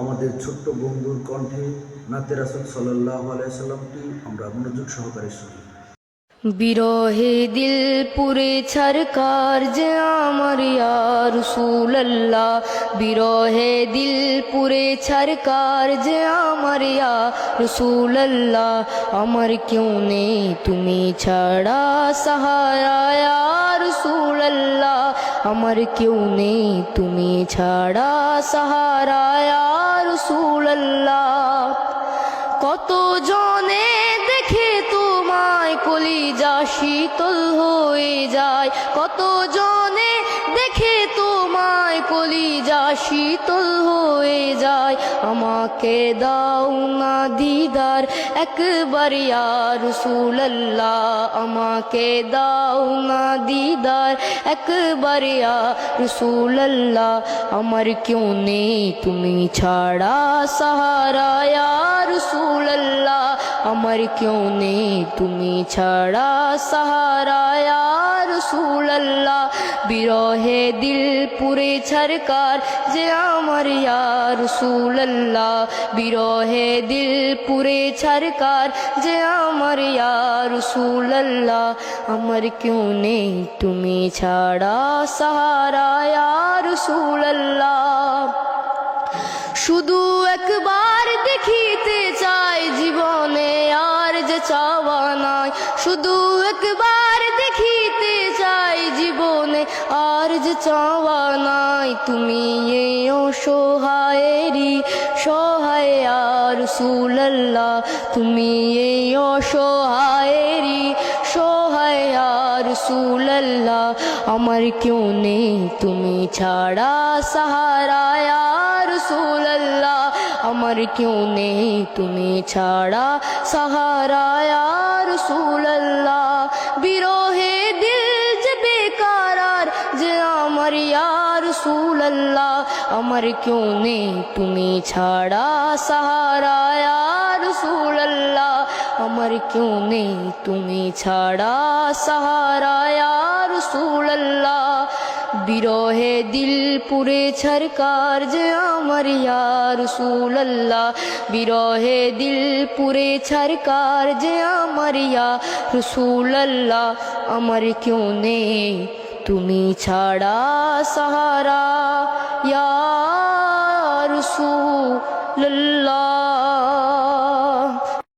আমাদের ছোট্ট বন্ধুর কণ্ঠে নাতে রাসুল সাল্লাহ আলাইসাল্লামটি আমরা মনোযোগ সহকারে শুনি। বিরহে দিল পুরে ছরকার যে আমার ইয়ার সুল্লাহ বিরহে দিল পুরে ছরকার যে আমার রসুল্লাহ আমার কেউ নেই, তুমি ছাড়া সাহারা রসুল্লাহ আমার কেউ নেই তুমি ছাড়া সাহারা রসুল্লাহ কত জনে দেখে তোমায় কলিজা শীতল হয়ে যায় কত জনে দেখে তোমায় কলিজা শীতল হয়ে যায়। আমাকে দাও না দিদার একবার রসুল্লাহ আমাকে দাও না দিদার একবার রসুল্লাহ আমার কেউ নেই, তুমি ছাড়া সাহারা রসুল্লাহ আমার কেউ নেই, তুমি ছাড়া সাহারা রসুল্লাহ বিরহে দিল পুরে ছরকার যে আমার রসুল্লাহ বিরহে দিল পুরে ছরকার যে আমার রসুল্লাহ আমার কেউ নেই, তুমি ছাড়া সাহারা রসুল্লাহ শুধু একবার দেখিতে চাই জীবনে আর যে চাওয়া নাই, শুধু একবার দেখিতে চাই জীবনে আর যে চাওয়া নাই। তুমি এই অসহায়েরই সহায় আর সুল্লাহ তুমি এই অসহায়েরই সহায় আর সুল্লাহ আমার কেউ নেই, তুমি ছাড়া সাহারা আর রসুল্লাহ আমার কেউ নেই, তুমি ছাড়া সাহারা আর রসুল্লাহ রসুল্লাহ আমার কেউ নেই, তুমি ছাড়া সাহারা। রসুল্লাহ আমার কেউ নেই, তুমি ছাড়া সাহারা। রসুল্লাহ বিরহে দিল পুরে ছরকার যে আমার। ইয়ার রসুল্লাহ বিরহে দিল পুরে ছরকার যে আমার। ইয়া রসুল্লাহ আমার কেউ নেই তুমি ছাড়া সাহারা ইয়া রসুল্লাহ